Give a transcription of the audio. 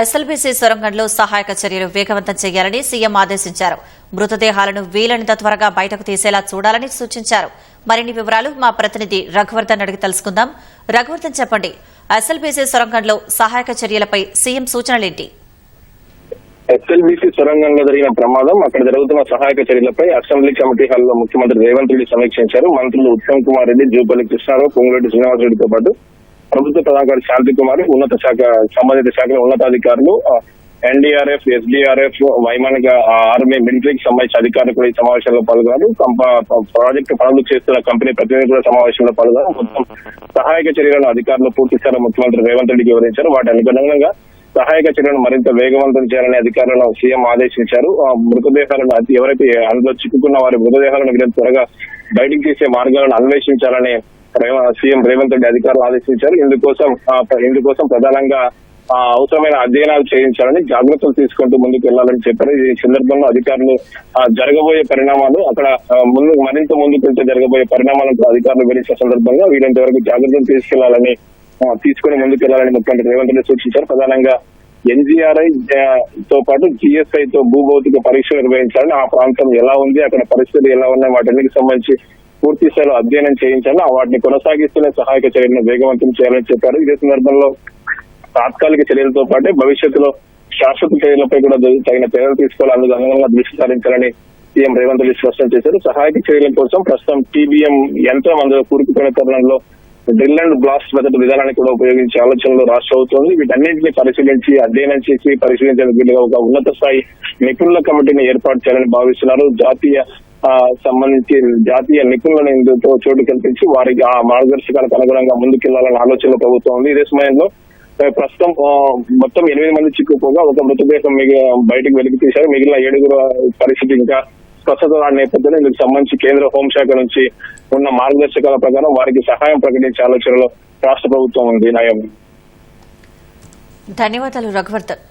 SLBC సొరంగంలో సహాయక చర్యలు వేగవంతం చేయాలని సీఎం ఆదేశించారు. మృతదేహాలను వీలైనంత త్వరగా బయటకు తీసేలా చూడాలని సూచించారు. మరిన్ని వివరాలు మా ప్రతినిధి రఘువర్ధన్ అడిగి తెలుసుకుందాం. రఘువర్ధన్ చెప్పండి ఎస్ఎల్బీసీ సొరంగంలో సహాయక చర్యలపై సీఎం సూచనలేంటి? ఎస్ఎల్బీసీ సొరంగంలో జరిగిన ప్రమాదం అక్కడ జరుగుతున్న సహాయక చర్యలపై అసెంబ్లీ కమిటీ హాల్లో ముఖ్యమంత్రి రేవంత్ రెడ్డి సమీక్షించారు. మంత్రులు ఉత్తమ్ కుమార్ రెడ్డి జూపల్లి కృష్ణారావు పొంగురెడ్డి శ్రీనివాసరెడ్డితో పాటు ప్రభుత్వ ప్రధాని శాంతి కుమార్ ఉన్నత శాఖ సంబంధిత శాఖల ఉన్నతాధికారులు ఎన్డీఆర్ఎఫ్ ఎస్డీఆర్ఎఫ్ వైమానిక ఆ, ఆర్మీ మిలిటరీకి సంబంధించిన అధికారులు కూడా ఈ సమావేశంలో పాల్గొన్నారు. ప్రాజెక్టు పనులు చేస్తున్న కంపెనీ ప్రతినిధులు కూడా సమావేశంలో పాల్గొన్నారు. మొత్తం సహాయక చర్యలను అధికారులు పూర్తి స్థాయిలో ముఖ్యమంత్రి రేవంత్ రెడ్డికి వివరించారు. వాటి అనుగుణంగా సహాయక చర్యలను మరింత వేగవంతం చేయాలని అధికారులను సీఎం ఆదేశించారు. ఆ మృతదేహాలను ఎవరైతే అందులో చిక్కుకున్న వారి మృతదేహాలను వీళ్ళని త్వరగా బయటికి తీసే మార్గాలను అన్వేషించాలని సీఎం రేవంత్ రెడ్డి అధికారులు ఆదేశించారు. ఇందుకోసం ఇందుకోసం ప్రధానంగా ఆ, అవసరమైన అధ్యయనాలు చేయించాలని జాగ్రత్తలు తీసుకుంటూ ముందుకు వెళ్ళాలని చెప్పారు. ఈ సందర్భంలో అధికారులు ఆ, జరగబోయే పరిణామాలు అక్కడ ముందు మరింత ముందుకు వెళ్తే జరగబోయే పరిణామాలను అధికారులు వెలిసిన సందర్భంగా వీరంతవరకు జాగ్రత్తలు తీసుకెళ్ళాలని తీసుకుని ముందుకు వెళ్ళాలని ముఖ్యమంత్రి రేవంత్ రెడ్డి సూచించారు. ప్రధానంగా ఎన్జీఆర్ఐ తో పాటు జిఎస్ఐ తో భూభౌతిక పరీక్షలు నిర్వహించాలని ఆ ప్రాంతం ఎలా ఉంది అక్కడ పరిస్థితులు ఎలా ఉన్నాయి వాటన్నిటికి సంబంధించి పూర్తి స్థాయిలో అధ్యయనం చేయించాలని ఆ వాటిని కొనసాగిస్తూనే సహాయక చర్యలను వేగవంతం చేయాలని చెప్పారు. ఇదే సందర్భంలో తాత్కాలిక చర్యలతో పాటే భవిష్యత్తులో శాశ్వత చర్యలపై కూడా తగిన చర్యలు తీసుకోవాలి అందుకు అనుగుణంగా దృష్టి సారించాలని సీఎం రేవంత్ రెడ్డి స్పష్టం చేశారు. సహాయక చర్యల కోసం ప్రస్తుతం టీబీఎం యంత్రం అందులో కూరుకుపోయిన తరుణంలో డ్రిల్ అండ్ బ్లాస్ట్ మెథడ్ విధానాన్ని కూడా ఉపయోగించే ఆలోచనలు రాష్ట్ర అవుతుంది వీటన్నింటినీ పరిశీలించి అధ్యయనం చేసి పరిశీలించేందుకు వీలుగా ఒక ఉన్నత స్థాయి నిపుణుల కమిటీని ఏర్పాటు చేయాలని భావిస్తున్నారు. జాతీయ సంబంధించి జాతీయ నిపుణులను ఇందుతో చోటు కల్పించి వారికి ఆ మార్గదర్శకాలకు అనుగుణంగా ముందుకెళ్ళాలన్న ఆలోచన ప్రభుత్వం ఉంది. ఇదే సమయంలో ప్రస్తుతం మొత్తం ఎనిమిది మంది చిక్కుపోగా ఒక మృతదేహం బయటకు వెలికి తీశారు మిగిలిన ఏడుగురు పరిస్థితి ఇంకా స్వచ్ఛత రాని నేపథ్యంలో ఇందుకు సంబంధించి కేంద్ర హోంశాఖ నుంచి ఉన్న మార్గదర్శకాల ప్రకారం వారికి సహాయం ప్రకటించే ఆలోచనలో రాష్ట్ర ప్రభుత్వం ఉంది నయం. ధన్యవాదాలు రఘువర్ధన్.